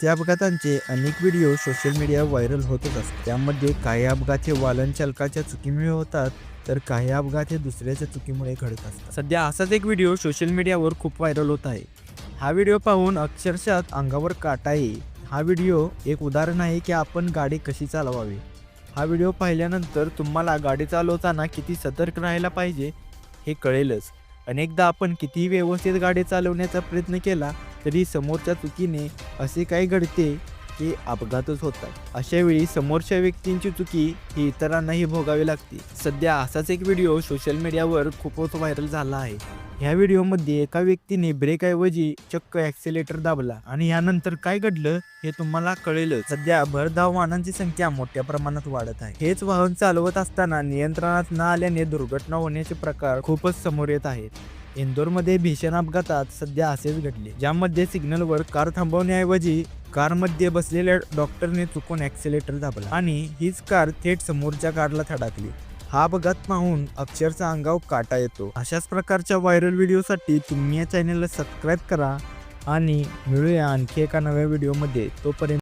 त्या अपघातांचे अनेक video social media viral होतच असतात. त्यामध्ये काही अपघात हे वालन चालकाच्या चुकीमुळे होतात तर काही अपघात हे दुसऱ्याच्या चुकीमुळे घडत असतात. सध्या असाच एक व्हिडिओ सोशल मीडियावर खूप व्हायरल होत आहे. हा व्हिडिओ पाहून अक्षरशः अंगावर काटा येईल. हा व्हिडिओ एक उदाहरण आहे की आपण गाडी कशी चालवावी. हा व्हिडिओ पाहिल्यानंतर तुम्हाला गाडी चालवताना किती सतर्क राहायला पाहिजे हे कळेलच. अनेकदा आपण कितीही व्यवस्थित गाडी चालवण्याचा प्रयत्न केला तरी समोरच्या चुकीने असे काही घडते की अपघातच होतात. अशा वेळी समोरच्या व्यक्तींची चुकी ही इतरांनाही भोगावी लागते. सध्या असाच एक व्हिडिओ सोशल मीडियावर खूपच व्हायरल झाला आहे. ह्या व्हिडिओमध्ये एका व्यक्तीने ब्रेकऐवजी चक्क ॲक्सिलेटर दाबला आणि यानंतर काय घडलं हे तुम्हाला कळेलच. सध्या भरधाव वाहनांची संख्या मोठ्या प्रमाणात वाढत आहे. हेच वाहन चालवत असताना नियंत्रणात न आल्याने दुर्घटना होण्याचे प्रकार खूपच समोर येत आहेत. इंदोरमध्ये भीषण अपघातात सध्या असेच घडले ज्यामध्ये सिग्नलवर कार थांबवण्याऐवजी कारमध्ये बसलेल्या डॉक्टरने चुकून ॲक्सिलेटर दाबला आणि हीच कार थेट समोरच्या कारला थडाकली. हा अपघात पाहून अक्षरचा अंगाव काटा येतो. अशाच प्रकारच्या व्हायरल व्हिडिओसाठी तुम्ही या चॅनलला सबस्क्राईब करा आणि मिळूया आणखी एका नव्या व्हिडिओमध्ये. तोपर्यंत